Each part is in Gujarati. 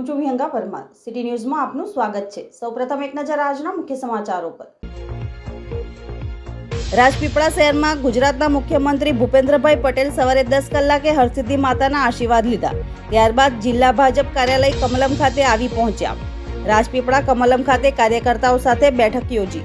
હું છું વિહંગા પરમાર. સિટી ન્યૂઝમાં આપનું સ્વાગત છે. સૌપ્રથમ એક નજર આજના મુખ્ય સમાચારો પર. રાજપીપળા શહેરમાં ગુજરાતના મુખ્યમંત્રી ભૂપેન્દ્રભાઈ પટેલ સવારે દસ કલાકે હરસિદ્ધિ માતાના આશીર્વાદ લીધા. ત્યારબાદ જિલ્લા ભાજપ કાર્યાલય કમલમ ખાતે આવી પહોંચ્યા. રાજપીપળા કમલમ ખાતે કાર્યકર્તાઓ સાથે બેઠક યોજી.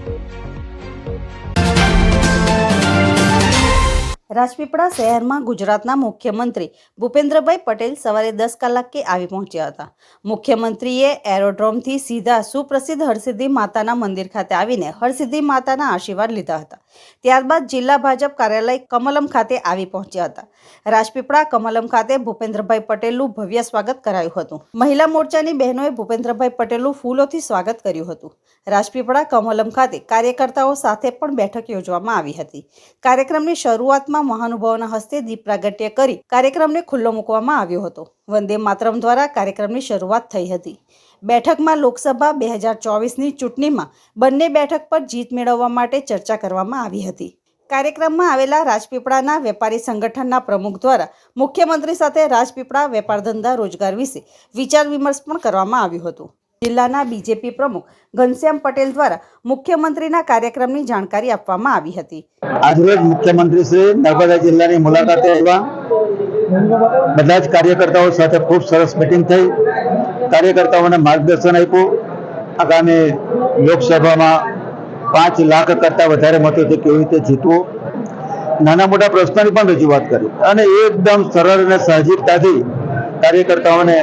રાજપીપળા શહેરમાં ગુજરાતના મુખ્યમંત્રી ભૂપેન્દ્રભાઈ પટેલ સવારે દસ કલાકે આવી પહોંચ્યા હતા. મુખ્યમંત્રીએ એરોડ્રોમથી સીધા સુપ્રસિદ્ધ હરસિદ્ધિ માતાના મંદિર ખાતે આવીને હરસિદ્ધિ માતાના આશીર્વાદ લીધા હતા. ત્યારબાદ જિલ્લા ભાજપ કાર્યાલય કમલમ ખાતે આવી પહોંચ્યા હતા. રાજપીપળા કમલમ ખાતે ભૂપેન્દ્રભાઈ પટેલનું ભવ્ય સ્વાગત કરાયું હતું. મહિલા મોરચાની બહેનોએ ભૂપેન્દ્રભાઈ પટેલનું ફૂલોથી સ્વાગત કર્યું હતું. રાજપીપળા કમલમ ખાતે કાર્યકર્તાઓ સાથે પણ બેઠક યોજવામાં આવી હતી. કાર્યક્રમની શરૂઆતમાં મહાનુભાવોના હસ્તે દીપ પ્રાગટ્ય કરી કાર્યક્રમને ખુલ્લો મૂકવામાં આવ્યો હતો. વંદે માતરમ દ્વારા કાર્યક્રમની શરૂઆત થઈ હતી. બેઠકમાં લોકસભા બે હજાર ચોવીસની ચૂંટણીમાં બંને બેઠક પર જીત મેળવવા માટે ચર્ચા કરવામાં આવી હતી. કાર્યક્રમમાં આવેલા રાજપીપળાના વેપારી સંગઠનના પ્રમુખ દ્વારા મુખ્યમંત્રી સાથે રાજપીપળા વેપાર ધંધા રોજગાર વિશે વિચાર વિમર્શ પણ કરવામાં આવ્યું હતું. જિલ્લાના બીજેપી પ્રમુખ ઘનશ્યામ પટેલ દ્વારા મુખ્યમંત્રીના કાર્યક્રમની જાણકારી આપવામાં આવી હતી. આજરોજ મુખ્યમંત્રી શ્રી નર્મદા જિલ્લાની મુલાકાતે આવ્યા. બધા જ કાર્યકર્તાઓ સાથે ખૂબ સરસ મિટિંગ થઈ. કાર્યકર્તાઓને માર્ગદર્શન આપ્યું. આગામી લોકસભામાં પાંચ લાખ કરતા વધારે મતોથી કેવી રીતે જીતવું? નાના મોટા પ્રશ્નોની પણ રજૂઆત કરી. અને એકદમ સરળ અને સાહજિકતાથી કાર્યકર્તાઓને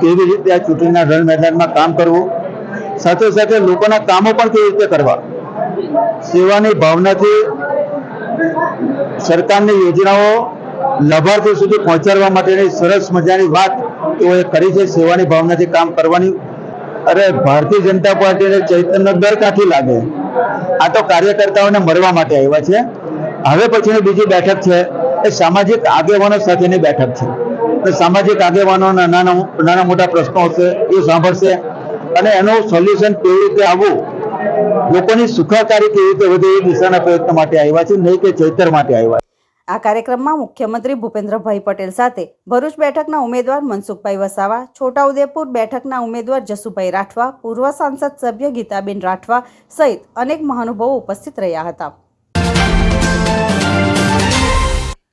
કેવી રીતે આ ચૂંટણીના રણ મેદાનમાં કામ કરવું? સાથે સાથે લોકોના કામો પણ કેવી રીતે કરવા? સેવાની ભાવનાથી સરકારની યોજનાઓ લાભાર્થીઓ સુધી પહોંચાડવા માટેની સરસ મજાની વાત તેઓએ કરી છે. સેવાની ભાવનાથી કામ કરવાની. અરે, ભારતીય જનતા પાર્ટીને ચૈતન્ય દર કાથી લાગે? આ તો કાર્યકર્તાઓને મળવા માટે આવ્યા છે. હવે પછીની બીજી બેઠક છે. એ સામાજિક આગેવાનો સાથેની બેઠક છે. સામાજિક આગેવાનોના નાના નાના મોટા પ્રશ્નો હશે, એ સાંભળશે. અને એનું સોલ્યુશન કેવી રીતે આવવું? લોકોની સુખાકારી કેવી રીતે વધે એ દિશાના પ્રયત્ન માટે આવ્યા છે. નહીં કે ચૈતર માટે આવ્યા. આ કાર્યક્રમમાં મુખ્યમંત્રી ભૂપેન્દ્રભાઈ પટેલ સાથે ભરૂચ બેઠકના ઉમેદવાર મનસુખભાઈ વસાવા, છોટાઉદેપુર બેઠકના ઉમેદવાર જસુભાઈ રાઠવા, પૂર્વ સાંસદ સભ્ય ગીતાબેન રાઠવા સહિત અનેક મહાનુભાવો ઉપસ્થિત રહ્યા હતા.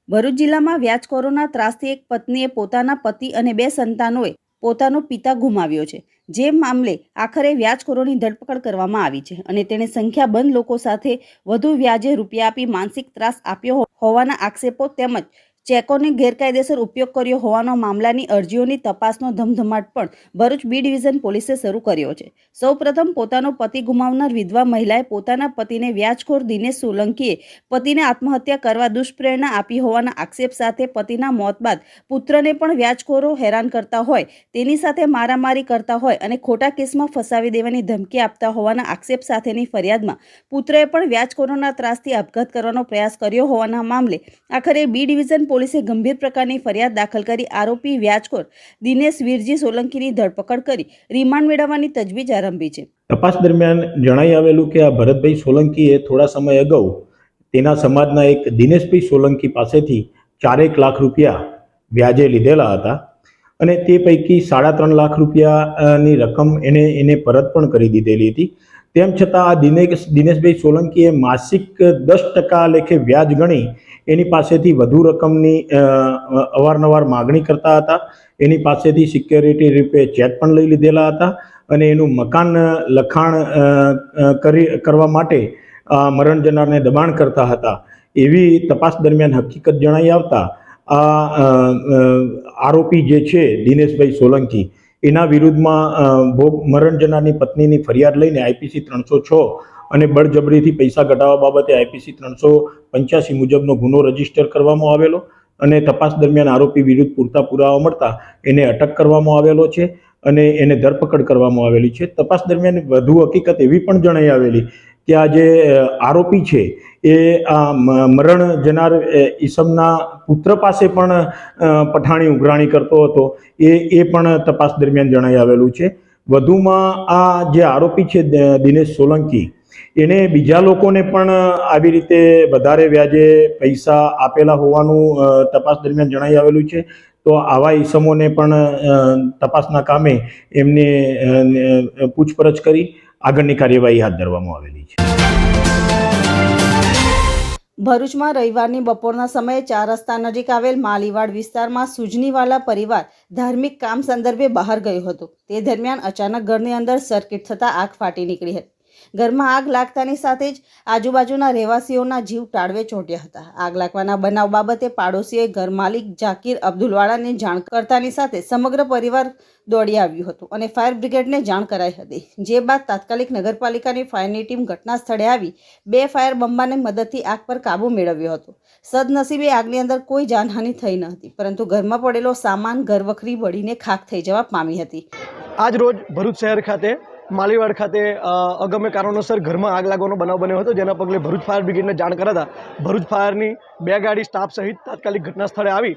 ભરૂચ જિલ્લામાં વ્યાજખોરોના ત્રાસથી એક પત્નીએ પોતાના પતિ અને બે સંતાનોએ પોતાનો પિતા ગુમાવ્યો છે. જે મામલે આખરે વ્યાજખોરોની ધરપકડ કરવામાં આવી છે અને તેણે સંખ્યાબંધ લોકો સાથે વધુ વ્યાજે રૂપિયા આપી માનસિક ત્રાસ આપ્યો હોવાના આક્ષેપો તેમજ ચેકોને ગેરકાયદેસર ઉપયોગ કર્યો હોવાનો મામલાની અરજીઓની તપાસનો ધમધમાટ પણ ભરૂચ બી ડિવિઝન પોલીસે શરૂ કર્યો છે. સૌપ્રથમ પોતાનો પતિ ગુમાવનાર વિધવા મહિલાએ પોતાના પતિને વ્યાજખોર દિનેશ સોલંકીએ પતિને આત્મહત્યા કરવા દુષ્પ્રેરણા આપી હોવાના આક્ષેપ સાથે પતિના મોત બાદ પુત્રને પણ વ્યાજખોરો હેરાન કરતા હોય, તેની સાથે મારામારી કરતા હોય અને ખોટા કેસમાં ફસાવી દેવાની ધમકી આપતા હોવાના આક્ષેપ સાથેની ફરિયાદમાં પુત્રએ પણ વ્યાજખોરોના ત્રાસથી આપઘાત કરવાનો પ્રયાસ કર્યો હોવાના મામલે આખરે બી ડિવિઝન પોલીસે ગંભીર પ્રકારની ફરિયાદ દાખલ કરી આરોપી વ્યાજખોર દિનેશ વીરજી સોલંકીની ધરપકડ કરી રિમાન્ડ મેળવવાની તજવીજ આરંભી છે. તપાસ દરમિયાન જણાઈ આવેલું કે આ ભરતભાઈ સોલંકીએ થોડા સમય અગાઉ તેના સમાજના એક દિનેશભાઈ સોલંકી પાસેથી ચારેક લાખ રૂપિયા વ્યાજે લીધેલા હતા અને તે પૈકી સાડા ત્રણ લાખ રૂપિયાની રકમ એને એને પરત પણ કરી દીધેલી હતી. તેમ છતાં આ દિનેશ દિનેશભાઈ સોલંકીએ માસિક દસ ટકા લેખે વ્યાજ ગણી એની પાસેથી વધુ રકમની અવારનવાર માગણી કરતા હતા. એની પાસેથી સિક્યોરિટી રૂપે ચેક પણ લઈ લીધેલા હતા અને એનું મકાન લખાણ કરી, કરવા માટે મરણ જનારને દબાણ કરતા હતા. એવી તપાસ દરમિયાન હકીકત જણાઈ આવતા આ આરોપી જે છે દિનેશભાઈ સોલંકી, એના વિરુદ્ધમાં ભોગ મરણ જનારની પત્નીની ફરિયાદ લઈને આઈપીસી ત્રણસો છ અને બળજબરીથી પૈસા ઘટાડવા બાબતે આઈપીસી ત્રણસો પંચ્યાસી મુજબનો ગુનો રજિસ્ટર કરવામાં આવેલો અને તપાસ દરમિયાન આરોપી વિરુદ્ધ પૂરતા પુરાવા મળતા એને અટક કરવામાં આવેલો છે અને એને ધરપકડ કરવામાં આવેલી છે. તપાસ દરમિયાન વધુ હકીકત એવી પણ જણાઈ આવેલી કે આ જે આરોપી છે એ આ મરણ જનાર ઈસમના પુત્ર પાસે પણ પઠાણી ઉઘરાણી કરતો હતો. એ એ પણ તપાસ દરમિયાન જણાઈ આવેલું છે. વધુમાં આ જે આરોપી છે દિનેશ સોલંકી એણે બીજા લોકોને પણ આવી રીતે વધારે વ્યાજે પૈસા આપેલા હોવાનું તપાસ દરમિયાન જણાઈ આવેલું છે. તો આવા ઈસમોને પણ તપાસના કામે એમને પૂછપરછ કરી આગળની કાર્યવાહી હાથ ધરવામાં આવેલી છે. ભરૂચમાં રવિવારની બપોરના સમયે ચાર રસ્તા નજીક આવેલ માલીવાડ વિસ્તારમાં સુજનીવાલા પરિવાર ધાર્મિક કામ સંદર્ભે બહાર ગયો હતો. તે દરમિયાન અચાનક ઘરની અંદર સર્કિટ થતાં આગ ફાટી નીકળી હતી. ઘરમાં આગ લાગતાની સાથે જ આજુબાજુના રહેવાસીઓના જીવ ટાળવે ચોંટ્યા હતા. આગ લાગવાના બનાવ બાબતે પાડોશીએ ઘર જાકીર અબ્દુલવાળાને જાણ કરતાની સાથે સમગ્ર પરિવાર દોડી આવ્યું હતું અને ફાયર બ્રિગેડને જાણ કરાઈ હતી. જે બાદ તાત્કાલિક નગરપાલિકાની ફાયરની ટીમ ઘટના સ્થળે આવી, બે ફાયર બંબાને મદદથી આગ પર કાબૂ મેળવ્યો હતો. સદનસીબે આગની અંદર કોઈ જાનહાનિ થઈ ન હતી, પરંતુ ઘરમાં પડેલો સામાન ઘરવખરી બળીને ખાખ થઈ જવા પામી હતી. આજ રોજ ભરૂચ શહેર ખાતે માલીવાડ ખાતે અગમ્ય કારણોસર ઘરમાં આગ લાગવાનો બનાવ બન્યો હતો, જેના પગલે ભરૂચ ફાયર બ્રિગેડને જાણ કરાતા ભરૂચ ફાયરની બે ગાડી સ્ટાફ સહિત તાત્કાલિક ઘટના સ્થળે આવી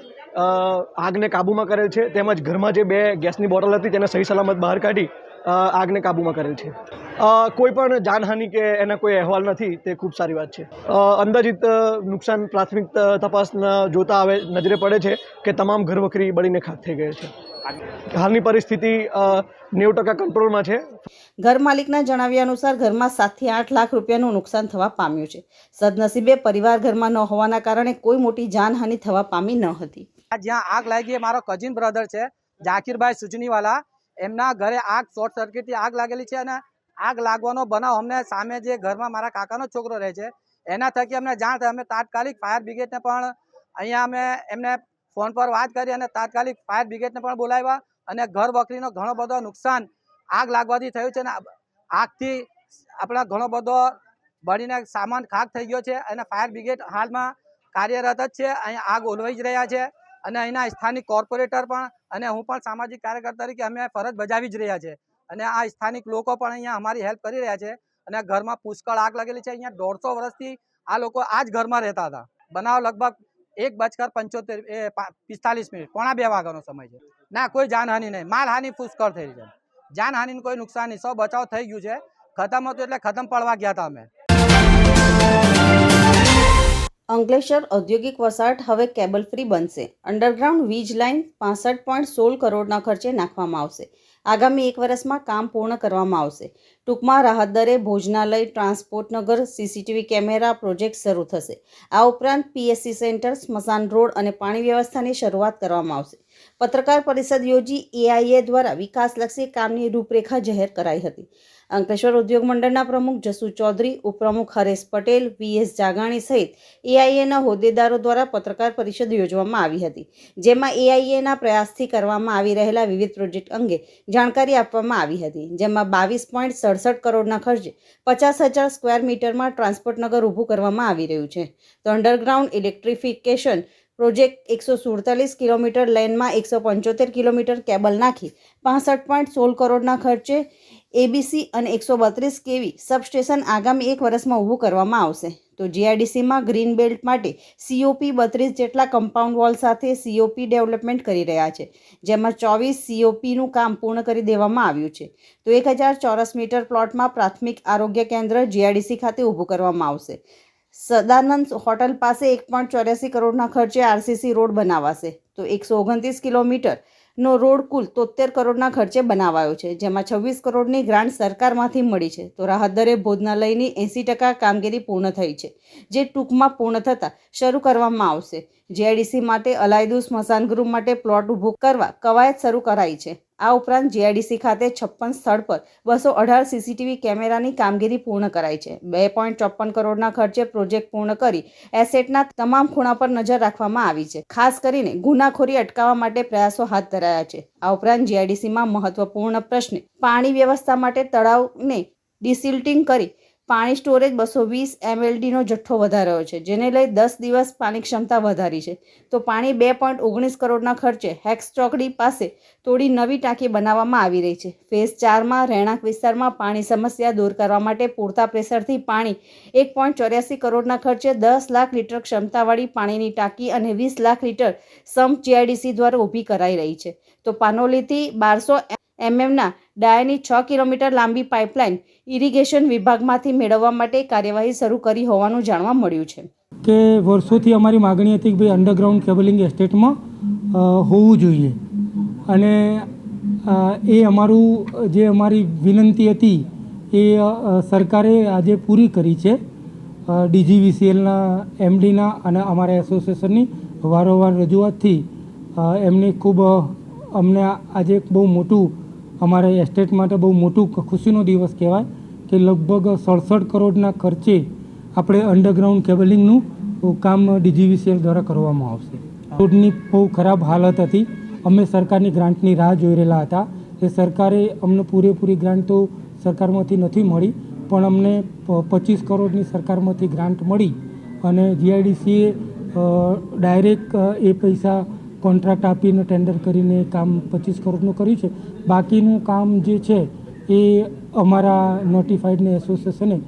આગને કાબૂમાં કરેલ છે. તેમજ ઘરમાં જે બે ગેસની બોટલ હતી, તેને સહી સલામત બહાર કાઢી આગને કાબૂમાં કરેલ છે. કોઈ પણ જાનહાનિ કે એના કોઈ અહેવાલ નથી તે ખૂબ સારી વાત છે. અંદાજિત નુકસાન પ્રાથમિક તપાસ તપાસના જોતા આવે નજરે પડે છે કે તમામ ઘરવખરી બળીને ખાક થઈ ગઈ છે. હાલની પરિસ્થિતિ નેવું ટકા કંટ્રોલમાં છે. ઘર માલિકના જણાવ્યા અનુસાર ઘરમાં સાતથી આઠ લાખ રૂપિયાનું નુકસાન થવા પામ્યું છે. સદનસીબે પરિવાર ઘરમાં ન હોવાના કારણે કોઈ મોટી જાનહાનિ થવા પામી ન હતી. આ જ્યાં આગ લાગી એ મારો કઝિન બ્રધર છે જાકીરભાઈ સુજનીવાલા. એમના ઘરે આગ, શોર્ટ સર્કિટથી આગ લાગેલી છે અને આગ લાગવાનો બનાવ અમને સામે જે ઘરમાં મારા કાકાનો છોકરો રહે છે, એના થકી અમને જાણ થઈ. અમે તાત્કાલિક ફાયર બ્રિગેડને પણ અહીંયા અમે એમને ફોન પર વાત કરી અને તાત્કાલિક ફાયર બ્રિગેડને પણ બોલાવ્યા અને ઘર વકરીનો ઘણો બધો નુકસાન આગ લાગવાથી થયું છે અને આગથી આપણા ઘણો બધો બળીને સામાન ખાક થઈ ગયો છે અને ફાયર બ્રિગેડ હાલમાં કાર્યરત જ છે. અહીંયા આગ ઓલવાઈ જ રહ્યા છે. અને અહીંના સ્થાનિક કોર્પોરેટર પણ અને હું પણ સામાજિક કાર્યકર તરીકે અમે ફરજ બજાવી જ રહ્યા છે. અને આ સ્થાનિક લોકો પણ અહીંયા અમારી હેલ્પ કરી રહ્યા છે. અને ઘરમાં પુષ્કળ આગ લાગેલી છે. અહીંયા દોઢસો વર્ષથી આ લોકો આ જ ઘરમાં રહેતા હતા. બનાવ લગભગ એક બજકર પંચોતેર એ પિસ્તાલીસ મિનિટ, પોણા બે વાગ્યાનો સમય છે. ના, કોઈ જાનહાનિ નહીં. માલહાનિ પુષ્કળ થઈ છે. જાનહાનિનું કોઈ નુકસાન નહીં. સૌ બચાવ થઈ ગયું છે. ખતમ હતું એટલે ખતમ પડવા ગયા હતા અમે. અંકલેશ્વર ઔદ્યોગિક વસાહત હવે કેબલ ફ્રી બનશે. અંડરગ્રાઉન્ડ વીજ લાઇન પાસઠ પોઈન્ટ સોળ કરોડના ખર્ચે નાખવામાં આવશે. આગામી એક વર્ષમાં કામ પૂર્ણ કરવામાં આવશે. ટૂંકમાં રાહત દરે ભોજનાલય, ટ્રાન્સપોર્ટ નગર, સીસીટીવી કેમેરા, પ્રોજેક્ટ શરૂ થશે. આ ઉપરાંત પીએસસી સેન્ટર સ્મશાન રોડ અને પાણી વ્યવસ્થાની શરૂઆત કરવામાં આવશે. પત્રકાર પરિષદ યોજી એઆઈએ દ્વારા વિકાસલક્ષી કામની રૂપરેખા જાહેર કરાઈ હતી. અંકલેશ્વર ઉદ્યોગ મંડળના પ્રમુખ જસુ ચૌધરી, ઉપપ્રમુખ હરેશ પટેલ વીએસ જાગાણી સહિત એઆઈએના હોદ્દેદારો દ્વારા પત્રકાર પરિષદ યોજવામાં આવી હતી, જેમાં એઆઈએના પ્રયાસથી કરવામાં આવી રહેલા વિવિધ પ્રોજેક્ટ અંગે જાણકારી આપવામાં આવી હતી, જેમાં બાવીસ પોઈન્ટ સડસઠ કરોડના ખર્ચે પચાસ હજાર સ્ક્વેર મીટરમાં ટ્રાન્સપોર્ટ નગર ઊભું કરવામાં આવી રહ્યું છે, તો અંડરગ્રાઉન્ડ ઇલેક્ટ્રિફિકેશન પ્રોજેક્ટ એકસો સુડતાલીસ કિલોમીટર લેનમાં એકસો પંચોતેર કિલોમીટર કેબલ નાખી, પાસઠ પોઈન્ટ સોળ કરોડના ખર્ચે એબીસી અને એકસો બત્રીસ કેવી સબસ્ટેશન આગામી એક વર્ષમાં ઊભું કરવામાં આવશે. તો જીઆઈડીસીમાં ગ્રીન બેલ્ટ માટે સીઓપી બત્રીસ જેટલા કમ્પાઉન્ડ વોલ સાથે સીઓપી ડેવલપમેન્ટ કરી રહ્યા છે, જેમાં ચોવીસ સીઓપીનું કામ પૂર્ણ કરી દેવામાં આવ્યું છે. તો એક હજાર ચોરસ મીટર પ્લોટમાં પ્રાથમિક આરોગ્ય કેન્દ્ર જીઆઈડીસી ખાતે ઊભું કરવામાં આવશે. સદાનંદ હોટલ પાસે એક પોઈન્ટ ચોર્યાસી કરોડના ખર્ચે આરસીસી રોડ બનાવાશે. તો એકસો ઓગણત્રીસ કિલોમીટરનો રોડ કુલ તોતેર કરોડના ખર્ચે બનાવાયો છે, જેમાં છવ્વીસ કરોડની ગ્રાન્ટ સરકારમાંથી મળી છે. તો રાહત દરે ભોજનાલયની એંસી ટકા કામગીરી પૂર્ણ થઈ છે, જે ટૂંકમાં પૂર્ણ થતાં શરૂ કરવામાં આવશે. જીઆઈડીસી માટે અલાયદુ સ્મશાન ગૃહ માટે પ્લોટ ઊભો કરવા કવાયત શરૂ કરાઈ છે. આ ઉપરાંત જીઆઈડીસી ખાતે છપ્પન સ્થળ પર બસો અઢાર સીસીટીવી કેમેરાની કામગીરી પૂર્ણ કરાઈ છે. બે પોઈન્ટ ચોપન કરોડના ખર્ચે પ્રોજેક્ટ પૂર્ણ કરી એસેટના તમામ ખૂણા પર નજર રાખવામાં આવી છે. ખાસ કરીને ગુનાખોરી અટકાવવા માટે પ્રયાસો હાથ ધરાયા છે. આ ઉપરાંત જીઆઈડીસીમાં મહત્વપૂર્ણ પ્રશ્ને પાણી વ્યવસ્થા માટે તળાવને ડિસિલ્ટિંગ કરી પાણી સ્ટોરેજ બસો વીસ એમએલડીનો જથ્થો વધાર્યો છે, જેને લઈ દસ દિવસ પાણી ક્ષમતા વધારી છે. તો પાણી બે પોઈન્ટ ઓગણીસ કરોડના ખર્ચે હેક્સ ચોકડી પાસે થોડી નવી ટાંકી બનાવવામાં આવી રહી છે. ફેઝ ચારમાં રહેણાંક વિસ્તારમાં પાણી સમસ્યા દૂર કરવા માટે પૂરતા પ્રેશરથી પાણી એક પોઈન્ટ ચોર્યાસી કરોડના ખર્ચે દસ લાખ લીટર ક્ષમતાવાળી પાણીની ટાંકી અને વીસ લાખ લીટર સમ જીઆઈડીસી દ્વારા ઊભી કરાઈ રહી છે. તો પાનોલીથી બારસો એમએમના ડાયાની છ કિલોમીટર લાંબી પાઇપલાઇન ઇરિગેશન વિભાગમાંથી મેળવવા માટે કાર્યવાહી શરૂ કરી હોવાનું જાણવા મળ્યું છે. કે વર્ષોથી અમારી માગણી હતી કે ભાઈ અંડરગ્રાઉન્ડ કેબલિંગ એસ્ટેટમાં હોવું જોઈએ. અને એ અમારું, જે અમારી વિનંતી હતી, એ સરકારે આજે પૂરી કરી છે. ડીજીવીસીએલના, એમડીના અને અમારા એસોસિએશનની વારંવાર રજૂઆતથી એમને ખૂબ અમને આજે બહુ મોટું અમારા એસ્ટેટ માટે બહુ મોટું ખુશીનો દિવસ કહેવાય કે લગભગ સડસઠ કરોડના ખર્ચે આપણે અંડરગ્રાઉન્ડ કેબલિંગનું કામ ડીજીવીસીએલ દ્વારા કરવામાં આવશે. રોડની બહુ ખરાબ હાલત હતી. અમે સરકારની ગ્રાન્ટની રાહ જોઈ રહેલા હતા. એ સરકારે અમને પૂરેપૂરી ગ્રાન્ટ તો સરકારમાંથી નથી મળી, પણ અમને પચીસ કરોડની સરકારમાંથી ગ્રાન્ટ મળી અને જીઆઈડીસીએ ડાયરેક્ટ એ પૈસા કોન્ટ્રાક્ટ આપીને ટેન્ડર કરીને કામ પચીસ કરોડનું કર્યું છે. બાકીનું કામ જે છે એ અમારા નોટિફાઈડને એસોસિએશને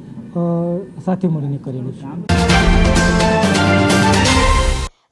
સાથે મળીને કરેલું છે.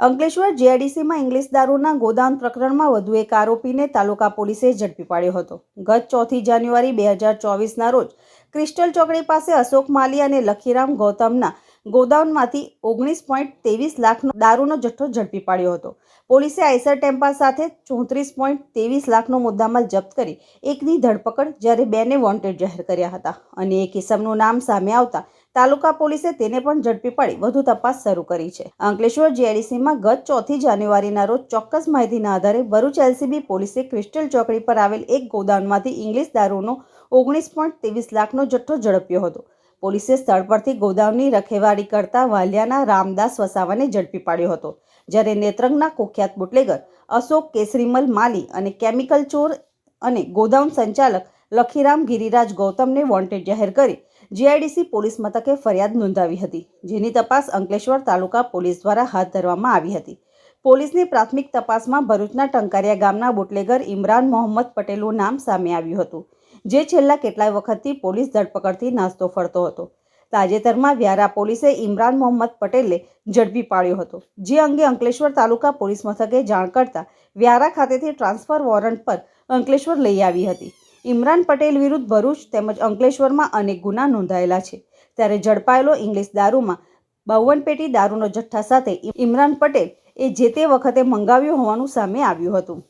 અંકલેશ્વર જીઆઈડીસીમાં ઇંગ્લિશ દારૂના ગોદામ પ્રકરણમાં વધુ એક આરોપીને તાલુકા પોલીસે ઝડપી પાડ્યો હતો. ગત ચોથી જાન્યુઆરી બે હજાર ચોવીસના રોજ ક્રિસ્ટલ ચોકડી પાસે અશોક માલી અને લખીરામ ગૌતમના ગોદામમાંથી ઓગણીસ પોઈન્ટ ત્રેવીસ લાખનો દારૂનો જથ્થો ઝડપી પાડ્યો હતો. પોલીસે આઈસર ટેમ્પા સાથે ચોત્રીસ પોઈન્ટ ત્રેવીસ લાખનો મુદ્દામાલ જપ્ત કરી એકની ધરપકડ જ્યારે બેને વોન્ટેડ જાહેર કર્યા હતા અને એક કિસમનું નામ સામે આવતા તાલુકા પોલીસે તેને પણ ઝડપી પાડી વધુ તપાસ શરૂ કરી છે. અંકલેશ્વર જીઆઈડીસીમાં ગત ચોથી જાન્યુઆરીના રોજ ચોક્કસ માહિતીના આધારે ભરૂચ એલસીબી પોલીસે ક્રિસ્ટલ ચોકડી પર આવેલ એક ગોદાઉનમાંથી ઇંગ્લિશ દારૂનો ઓગણીસ પોઈન્ટ ત્રેવીસ લાખનો જથ્થો ઝડપ્યો હતો. પોલીસે સ્થળ પરથી ગોદામની રખેવાળી કરતા વાલિયાના રામદાસ વસાવાને ઝડપી પાડ્યો હતો, જ્યારે નેત્રંગના કુખ્યાત બુટલેગર અશોક કેસરીમલ માલી અને કેમિકલ ચોર અને ગોદામ સંચાલક લખીરામ ગિરિરાજ ગૌતમને વોન્ટેડ જાહેર કરી જીઆઈડીસી પોલીસ મથકે ફરિયાદ નોંધાવી હતી, જેની તપાસ અંકલેશ્વર તાલુકા પોલીસ દ્વારા હાથ ધરવામાં આવી હતી. પોલીસની પ્રાથમિક તપાસમાં ભરૂચના ટંકારિયા ગામના બુટલેગર ઇમરાન મોહમ્મદ પટેલનું નામ સામે આવ્યું હતું. જે છેલ્લા કેટલાય વખતથી પોલીસ ધરપકડથી નાસ્તો ફરતો હતો. તાજેતરમાં વ્યારા પોલીસે ઇમરાન મોહમ્મદ પટેલને ઝડપી પાડ્યો હતો. જે અંગે અંકલેશ્વર તાલુકા પોલીસ મથકે જાણ કરતા વ્યારા ખાતેથી ટ્રાન્સફર વોરંટ પર અંકલેશ્વર લઈ આવી હતી. ઇમરાન પટેલ વિરુદ્ધ ભરૂચ તેમજ અંકલેશ્વરમાં અનેક ગુના નોંધાયેલા છે. ત્યારે ઝડપાયેલો ઇંગ્લિશ દારૂમાં બાવન પેટી દારૂનો જથ્થા સાથે ઇમરાન પટેલ એ જે તે વખતે મંગાવ્યું હોવાનું સામે આવ્યું હતું.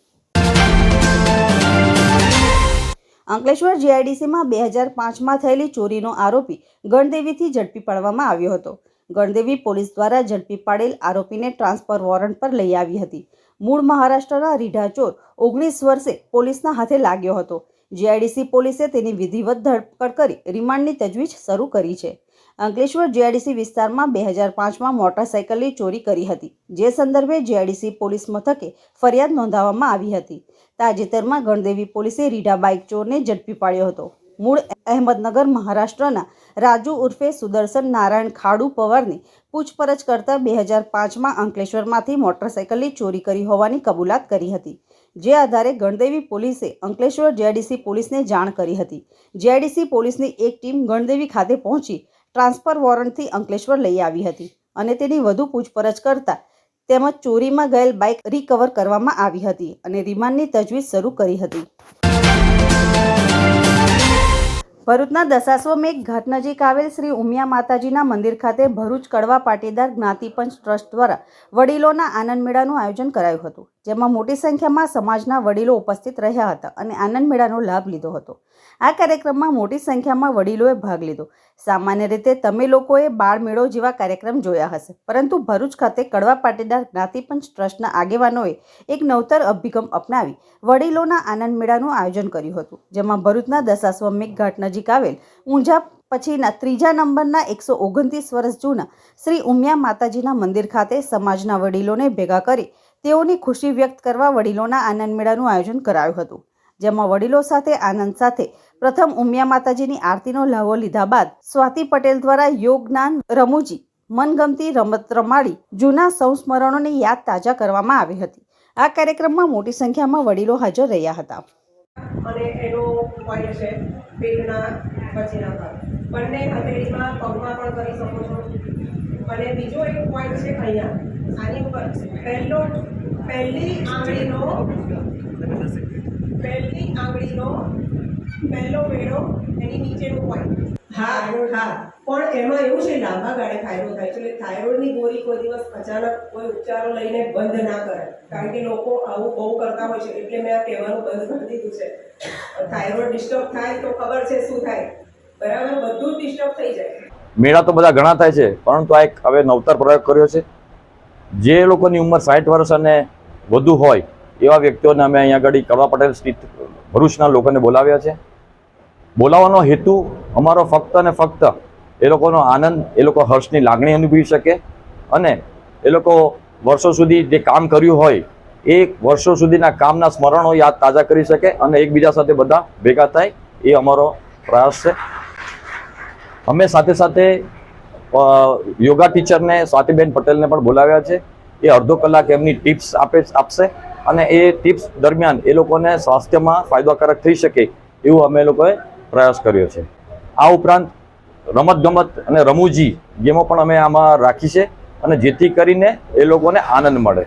અંકલેશ્વર જીઆઈડીસીમાં બે હજાર પાંચમાં થયેલી ચોરીનો આરોપી ગણદેવીથી ઝડપી પાડવામાં આવ્યો હતો. ગણદેવી પોલીસ દ્વારા ઝડપી પાડેલ આરોપીને ટ્રાન્સફર વોરંટ પર લઈ આવી હતી. મૂળ મહારાષ્ટ્રના રીઢા ચોર ઓગણીસ વર્ષે પોલીસના હાથે લાગ્યો હતો. જીઆઈડીસી પોલીસે તેની વિધિવત ધરપકડ કરી રિમાન્ડની તજવીજ શરૂ કરી છે. અંકલેશ્વર જીઆઈડીસી વિસ્તારમાં બે હજાર પાંચમાં મોટરસાયકલની ચોરી કરી હતી. જે સંદર્ભે જીઆઈડીસી પોલીસ મથકે ફરિયાદ નોંધાવવામાં આવી હતી. તાજેતરમાં ગણદેવી પોલીસે રીઢા બાઇક ચોરને ઝડપી પાડ્યો હતો. મૂળ અહેમદનગર મહારાષ્ટ્રના રાજુ ઉર્ફે સુદર્શન નારાયણ ખાડુ પવારની પૂછપરછ કરતા બે હજાર પાંચમાં અંકલેશ્વરમાંથી મોટરસાયકલની ચોરી કરી હોવાની કબૂલાત કરી હતી. જે આધારે ગણદેવી પોલીસે અંકલેશ્વર જેઆઈડીસી પોલીસને જાણ કરી હતી. જેઆઈડીસી પોલીસની એક ટીમ ગણદેવી ખાતે પહોંચી ટ્રાન્સફર વોરંટથી અંકલેશ્વર લઈ આવી હતી અને તેની વધુ પૂછપરછ કરતા તેમજ ચોરીમાં ગયેલ બાઇક રિકવર કરવામાં આવી હતી અને રિમાન્ડની તજવીજ શરૂ કરી હતી. ભરૂચના દશાશ્વમેઘ મેઘ ઘાટ નજીક આવેલ શ્રી ઉમિયા માતાજીના મંદિર ખાતે ભરૂચ કડવા પાટીદાર જ્ઞાતિપંચ ટ્રસ્ટ દ્વારા વડીલોના આનંદ મેળાનું આયોજન કરાયું હતું, જેમાં મોટી સંખ્યામાં સમાજના વડીલો ઉપસ્થિત રહ્યા હતા અને આનંદ મેળાનો લાભ લીધો હતો. આ કાર્યક્રમમાં મોટી સંખ્યામાં વડીલોએ ભાગ લીધો. સામાન્ય રીતે તમે લોકોએ બાળ મેળો જેવા કાર્યક્રમ જોયા હશે, પરંતુ ભરૂચ ખાતે કડવા પાટીદાર જ્ઞાતિપંચ ટ્રસ્ટના આગેવાનોએ એક નવતર અભિગમ અપનાવી વડીલોના આનંદ મેળાનું આયોજન કર્યું હતું, જેમાં ભરૂચના દશાશ્વમેઘ ઘાટ નજીક આવેલ ઊંઝા પછીના ત્રીજા નંબરના એકસો ઓગણત્રીસ વર્ષ જૂના શ્રી ઉમિયા માતાજીના મંદિર ખાતે સમાજના વડીલોને ભેગા કરી તેઓની ખુશી વ્યક્ત કરવા વડીલોના આનંદ મેળાનું આયોજન કરાયું હતું. જેમાં વડીલો સાથે આનંદ સાથે પ્રથમ ઉમિયા માતાજીની આરતીનો લહાવો લીધા બાદ સ્વાતિ પટેલ દ્વારા યોગ જ્ઞાન રમૂજી, મનગમતી રમત રમાડી, જૂના સંસ્મરણોની યાદ તાજા કરવામાં આવી હતી. આ કાર્યક્રમમાં મોટી સંખ્યામાં વડીલો હાજર રહ્યા હતા. અને એનો હોય છે પેટના પછીના ભાગ. બંને હથેળીમાં પગમાં પણ કરી શકો છો. અને બીજો એક પોઈન્ટ છે અહીંયા, આની ઉપર પહેલો, પહેલી આંગળીનો પહેલી આંગળીનો પહેલો મેળો એની નીચેનો પોઈન્ટ હા હા. પણ એમાં એવું છે લાંબા ગાળે ફાયદો થાય છે. એટલે થાઇરોઇડની ગોળી કોઈ દિવસ અચાનક કોઈ ઉપચારો લઈને બંધ ના કરે કારણ કે લોકો આવું બહુ કરતા હોય છે. એટલે મેં આ કહેવાનું બંધ કરી દીધું છે. થાઇરોઇડ ડિસ્ટર્બ થાય તો ખબર છે શું થાય. બરાબર? બધું જ ડિસ્ટર્બ થઈ જાય. મેળા તો બધા ઘણા થાય છે પરંતુ આ એક હવે નવતર પ્રયોગ કર્યો છે. જે લોકોની ઉંમર સાઠ વર્ષ અને વધુ હોય એવા વ્યક્તિઓને અમે અહીંયા આગળ કરવા પટેલ સ્થિત ભરૂચના લોકોને બોલાવ્યા છે. બોલાવવાનો હેતુ અમારો ફક્ત અને ફક્ત એ લોકોનો આનંદ, એ લોકો હર્ષની લાગણી અનુભવી શકે અને એ લોકો વર્ષો સુધી જે કામ કર્યું હોય, એ વર્ષો સુધીના કામના સ્મરણો યાદ તાજા કરી શકે અને એકબીજા સાથે બધા ભેગા થાય એ અમારો પ્રયાસ છે. અમે સાથે સાથે યોગા ટીચરને, સ્વાતિબેન પટેલને પણ બોલાવ્યા છે. એ અડધો કલાક એમની ટિપ્સ આપે, આપશે. અને એ ટિપ્સ દરમિયાન એ લોકોને સ્વાસ્થ્યમાં ફાયદાકારક થઈ શકે એવું અમે લોકોએ પ્રયાસ કર્યો છે. આ ઉપરાંત રમતગમત અને રમૂજી ગેમો પણ અમે આમાં રાખી છે અને જેથી કરીને એ લોકોને આનંદ મળે.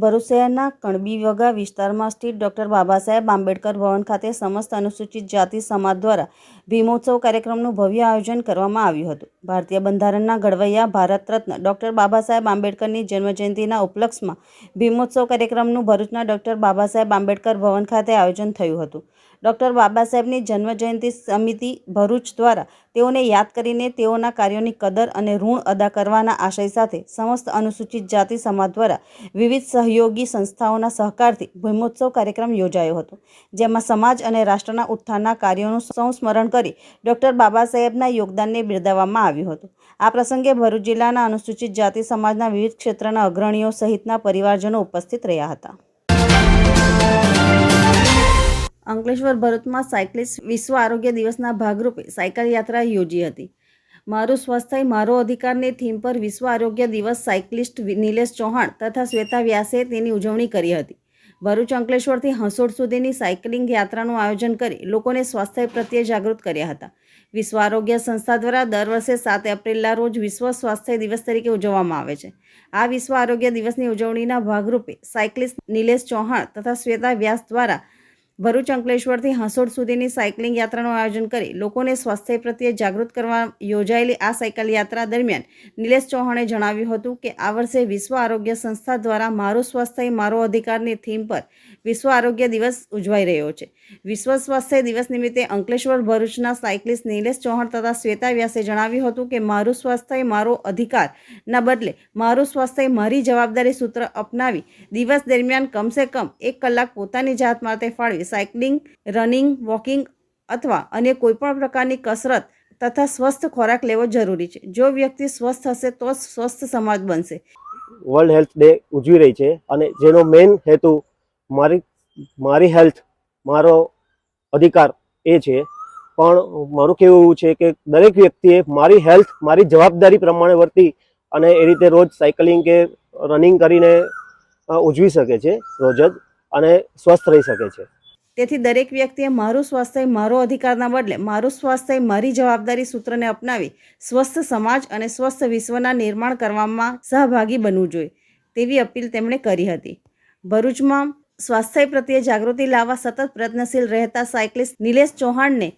ભરૂચ શહેરના કણબી વગા વિસ્તારમાં સ્થિત ડોક્ટર બાબા સાહેબ આંબેડકર ભવન ખાતે સમસ્ત અનુસૂચિત જાતિ સમાજ દ્વારા ભીમોત્સવ કાર્યક્રમનું ભવ્ય આયોજન કરવામાં આવ્યું હતું. ભારતીય બંધારણના ઘડવૈયા ભારત રત્ન ડોક્ટર બાબા સાહેબ આંબેડકરની જન્મજયંતિના ઉપલક્ષમાં ભીમોત્સવ કાર્યક્રમનું ભરૂચના ડૉક્ટર બાબા સાહેબ આંબેડકર ભવન ખાતે આયોજન થયું હતું. ડોક્ટર બાબા સાહેબની જન્મજયંતિ સમિતિ ભરૂચ દ્વારા તેઓને યાદ કરીને તેઓના કાર્યોની કદર અને ઋણ અદા કરવાના આશય સાથે સમસ્ત અનુસૂચિત જાતિ સમાજ દ્વારા વિવિધ સહયોગી સંસ્થાઓના સહકારથી ભૂમોત્સવ કાર્યક્રમ યોજાયો હતો, જેમાં સમાજ અને રાષ્ટ્રના ઉત્થાનના કાર્યોનું સંસ્મરણ કરી ડૉક્ટર બાબા સાહેબના યોગદાનને બિરદાવવામાં આવ્યું હતું. આ પ્રસંગે ભરૂચ જિલ્લાના અનુસૂચિત જાતિ સમાજના વિવિધ ક્ષેત્રના અગ્રણીઓ સહિતના પરિવારજનો ઉપસ્થિત રહ્યા હતા. અંકલેશ્વર ભરૂચમાં સાયકલિસ્ટ વિશ્વ આરોગ્ય દિવસના ભાગરૂપે સાયકલ યાત્રા યોજી હતી. મારું સ્વાસ્થ્ય મારો અધિકારની થીમ પર વિશ્વ આરોગ્ય દિવસ સાયકલિસ્ટ નિલેશ ચૌહાણ તથા શ્વેતા વ્યાસે તેની ઉજવણી કરી હતી. ભરૂચ અંકલેશ્વરથી હંસોડ સુધીની સાયકલિંગ યાત્રાનું આયોજન કરી લોકોને સ્વાસ્થ્ય પ્રત્યે જાગૃત કર્યા હતા. વિશ્વ આરોગ્ય સંસ્થા દ્વારા દર વર્ષે સાત એપ્રિલના રોજ વિશ્વ સ્વાસ્થ્ય દિવસ તરીકે ઉજવવામાં આવે છે. આ વિશ્વ આરોગ્ય દિવસની ઉજવણીના ભાગરૂપે સાયકલિસ્ટ નિલેશ ચૌહાણ તથા શ્વેતા વ્યાસ દ્વારા ભરૂચ અંકલેશ્વરથી હાંસોડ સુધીની સાયકલિંગ યાત્રાનું આયોજન કરી લોકોને સ્વાસ્થ્ય પ્રત્યે જાગૃત કરવા યોજાયેલી આ સાયકલ યાત્રા દરમિયાન નિલેશ ચૌહાણે જણાવ્યું હતું કે આ વર્ષે વિશ્વ આરોગ્ય સંસ્થા દ્વારા મારું સ્વાસ્થ્ય મારો અધિકારની થીમ પર વિશ્વ આરોગ્ય દિવસ ઉજવાઈ રહ્યો છે. વિશ્વ સ્વાસ્થ્ય દિવસ નિમિત્તે અંકલેશ્વર ભરૂચના સાયકલિસ્ટ નિલેશ ચૌહાણ તથા શ્વેતા વ્યાસે જણાવ્યું હતું કે, મારું સ્વાસ્થ્ય મારો અધિકારના બદલે, મારું સ્વાસ્થ્ય મારી જવાબદારી સૂત્ર અપનાવી, દિવસ દરમિયાન કમસે કમ એક કલાક પોતાની જાત માટે ફાળવી, સાયકલિંગ, રનિંગ, વોકિંગ અથવા અન્ય કોઈપણ પ્રકારની કસરત તથા સ્વસ્થ ખોરાક લેવો જરૂરી છે. જો વ્યક્તિ સ્વસ્થ હશે તો સ્વસ્થ સમાજ બનશે. વર્લ્ડ હેલ્થ ડે ઉજવી રહી છે અને જેનો મેઇન હેતુ મારી મારી હેલ્થ મારો અધિકાર એ છે. પણ મારું કહેવું એવું છે કે દરેક વ્યક્તિએ મારી હેલ્થ મારી જવાબદારી પ્રમાણે વર્તી અને એ રીતે રોજ સાયકલિંગ કે રનિંગ કરીને ઉજવી શકે છે રોજ જ અને સ્વસ્થ રહી શકે છે. તેથી દરેક વ્યક્તિએ મારું સ્વાસ્થ્ય, મારો અધિકારના બદલે મારું સ્વાસ્થ્ય, મારી જવાબદારી સૂત્રને અપનાવી સ્વસ્થ સમાજ અને સ્વસ્થ વિશ્વના નિર્માણ કરવામાં સહભાગી બનવું જોઈએ તેવી અપીલ તેમણે કરી હતી. ભરૂચમાં સ્વાસ્થ્ય પ્રત્યે જાગૃતિ લાવવા સતત પ્રયત્નશીલ રહેતા સાયકલિસ્ટ નિલેશ ચૌહાણને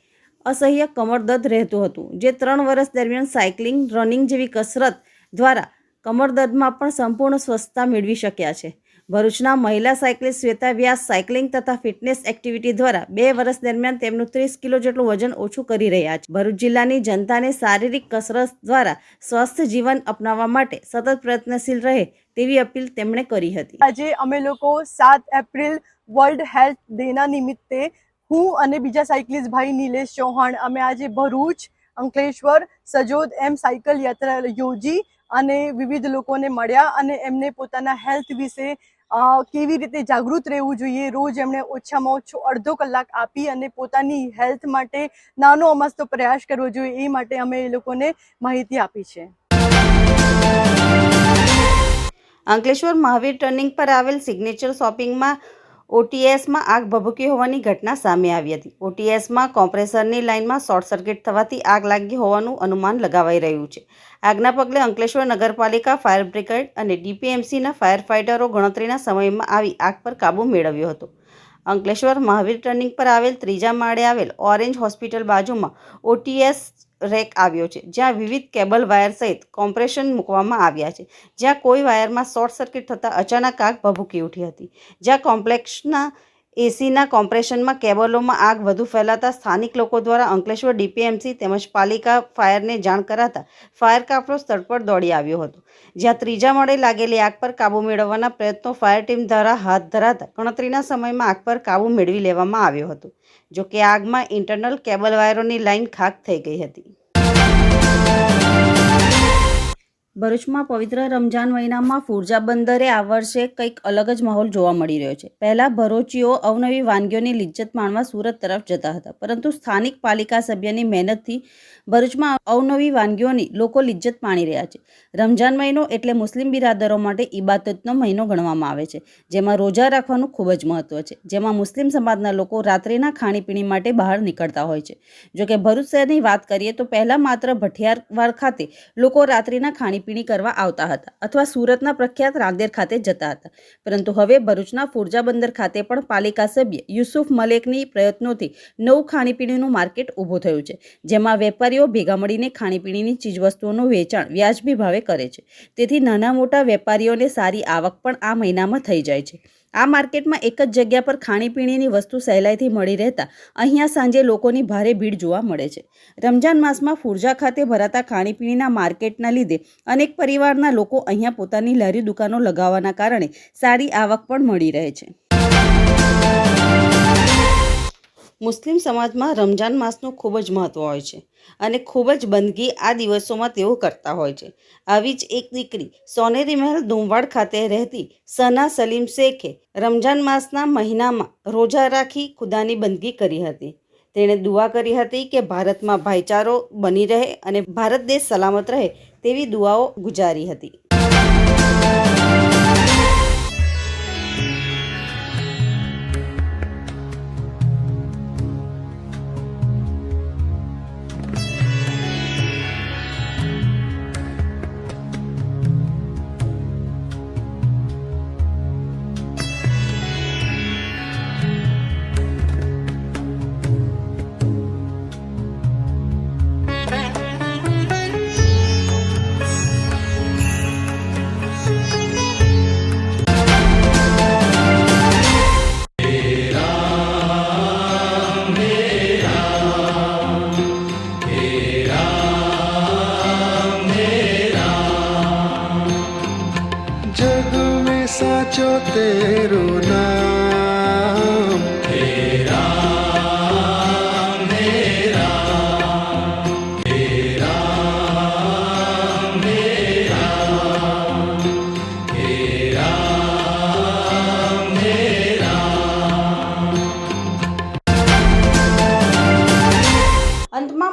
અસહ્ય કમરદર્દ રહેતું હતું, જે ત્રણ વર્ષ દરમિયાન સાયકલિંગ, રનિંગ જેવી કસરત દ્વારા કમરદર્દમાં પણ સંપૂર્ણ સ્વસ્થતા મેળવી શક્યા છે. ભરૂચના મહિલા સાયકલિસ્ટ શ્વેતા વ્યાસ સાયકલિંગ તથા ફિટનેસ એક્ટિવિટી દ્વારા બે વર્ષ દરમિયાન તેમનું ત્રીસ કિલો જેટલું વજન ઓછું કરી રહ્યા છે. ભરૂચ જિલ્લાની જનતાને શારીરિક કસરત દ્વારા સ્વસ્થ જીવન અપનાવવા માટે સતત પ્રયત્નશીલ રહે તેવી અપીલ તેમણે કરી હતી. આજે અમે લોકો સાત એપ્રિલ વર્લ્ડ હેલ્થ ડેના નિમિત્તે હું અને બીજા સાયકલિસ્ટ ભાઈ નિલેશ ચૌહાણ અમે આજે ભરૂચ, અંકલેશ્વર, સજોદ એમ સાયકલ યાત્રા યોજી અને વિવિધ લોકોને મળ્યા અને એમને પોતાના હેલ્થ વિશે કેવી રીતે જાગૃત રહેવું જોઈએ રોજ એમણે ઓછામાં ઓછો અડધો કલાક આપી અને પોતાની હેલ્થ માટે નાનો અમસ્તો પ્રયાસ કરવો જોઈએ એ માટે અમે એ લોકોને માહિતી આપી છે. અંકલેશ્વર મહાવીર ટર્નિંગ પર આવેલ સિગ્નેચર શોપિંગમાં ઓટીએસમાં આગ ભભૂકી હોવાની ઘટના સામે આવી હતી. ઓટીએસમાં કોમ્પ્રેસરની લાઇનમાં શોર્ટ સર્કિટ થવાથી આગ લાગી હોવાનું અનુમાન લગાવાઈ રહ્યું છે. આગના પગલે અંકલેશ્વર નગરપાલિકા ફાયર બ્રિગેડ અને ડીપીએમસીના ફાયર ફાઇટરો ગણતરીના સમયમાં આવી આગ પર કાબૂ મેળવ્યો હતો. અંકલેશ્વર મહાવીર ટર્નિંગ પર આવેલ ત્રીજા માળે આવેલ ઓરેન્જ હોસ્પિટલ બાજુમાં ઓટીએસ રેક આવ્યો છે, જ્યાં વિવિધ કેબલ વાયર સહિત કોમ્પ્રેશન મૂકવામાં આવ્યા છે, જ્યાં કોઈ વાયરમાં શોર્ટ સર્કિટ થતાં અચાનક આગ ભભૂકી ઉઠી હતી, જ્યાં કોમ્પ્લેક્સના એસીના કોમ્પ્રેશનમાં કેબલોમાં આગ વધુ ફેલાતા સ્થાનિક લોકો દ્વારા અંકલેશ્વર ડીપીએમસી તેમજ પાલિકા ફાયરને જાણ કરાતા ફાયર કાફલો સ્થળ પર દોડી આવ્યો હતો, જ્યાં ત્રીજા મળે લાગેલી આગ પર કાબૂ મેળવવાના પ્રયત્નો ફાયર ટીમ દ્વારા હાથ ધરાતા ગણતરીના સમયમાં આગ પર કાબૂ મેળવી લેવામાં આવ્યો હતો. જો કે આગમાં ઇન્ટરનલ કેબલ વાયરોની લાઇન ખાક થઈ ગઈ હતી. ભરૂચમાં પવિત્ર રમજાન મહિનામાં ફુરજા બંદરે આ વર્ષે કંઈક અલગ જ માહોલ જોવા મળી રહ્યો છે. પહેલાં ભરૂચીઓ અવનવી વાનગીઓની લિજ્જત માણવા સુરત તરફ જતા હતા, પરંતુ સ્થાનિક પાલિકા સભ્યની મહેનતથી ભરૂચમાં અવનવી વાનગીઓની લોકો લિજ્જત માણી રહ્યા છે. રમજાન મહિનો એટલે મુસ્લિમ બિરાદરો માટે ઇબાદતનો મહિનો ગણવામાં આવે છે, જેમાં રોજા રાખવાનું ખૂબ જ મહત્વ છે, જેમાં મુસ્લિમ સમાજના લોકો રાત્રિના ખાણીપીણી માટે બહાર નીકળતા હોય છે. જોકે ભરૂચ શહેરની વાત કરીએ તો પહેલાં માત્ર ભઠિયારવાડ ખાતે લોકો રાત્રિના ખાણીપીણી કરવા આવતા હતા અથવા સુરતના પ્રખ્યાત રાંદેર ખાતે જતા હતા. પરંતુ હવે ભરૂચના ફુરજા બંદર ખાતે પણ પાલિકા સભ્ય યુસુફ મલેકની પ્રયત્નોથી નવું ખાણીપીણીનું માર્કેટ ઊભું થયું છે, જેમાં વેપારીઓ ભેગા મળીને ખાણીપીણીની ચીજવસ્તુઓનું વેચાણ વ્યાજબી ભાવે કરે છે. તેથી નાના મોટા વેપારીઓને સારી આવક પણ આ મહિનામાં થઈ જાય છે. આ માર્કેટમાં એક જ જગ્યા પર ખાણીપીણીની વસ્તુ સહેલાઈથી મળી રહેતા અહીંયા સાંજે લોકોની ભારે ભીડ જોવા મળે છે. રમજાન માસમાં ફુરજા ખાતે ભરાતા ખાણીપીણીના માર્કેટના લીધે અનેક પરિવારના લોકો અહીંયા પોતાની લારી દુકાનો લગાવવાના કારણે સારી આવક પણ મળી રહે છે. મુસ્લિમ સમાજમાં રમજાન માસનું ખૂબ જ મહત્ત્વ હોય છે અને ખૂબ જ બંદગી આ દિવસોમાં તેઓ કરતા હોય છે. આવી જ એક દીકરી સોનેરી મહેલ ધૂમવાડ ખાતે રહેતી સના સલીમ શેખે રમજાન માસના મહિનામાં રોજા રાખી ખુદાની બંદગી કરી હતી. તેણે દુઆ કરી હતી કે ભારતમાં ભાઈચારો બની રહે અને ભારત દેશ સલામત રહે તેવી દુઆઓ ગુજારી હતી.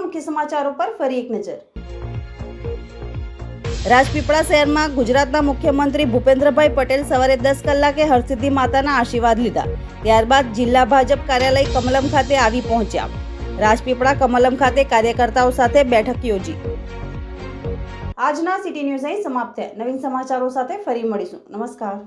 મુખ્ય સમાચારો પર ફરી એક નજર. રાજપીપળા શહેરમાં ગુજરાતના મુખ્યમંત્રી ભૂપેન્દ્રભાઈ પટેલ સવારે દસ કલાકે હરસિદ્ધિ માતાના આશીર્વાદ લીધા. ત્યારબાદ જિલ્લા ભાજપ કાર્યાલય કમલમ ખાતે આવી પહોંચ્યા. રાજપીપળા કમલમ ખાતે કાર્યકર્તાઓ સાથે બેઠક યોજી. આજના સિટી ન્યૂઝ અહીં સમાપ્ત થયા. નવીન સમાચારો સાથે ફરી મળીશું. નમસ્કાર.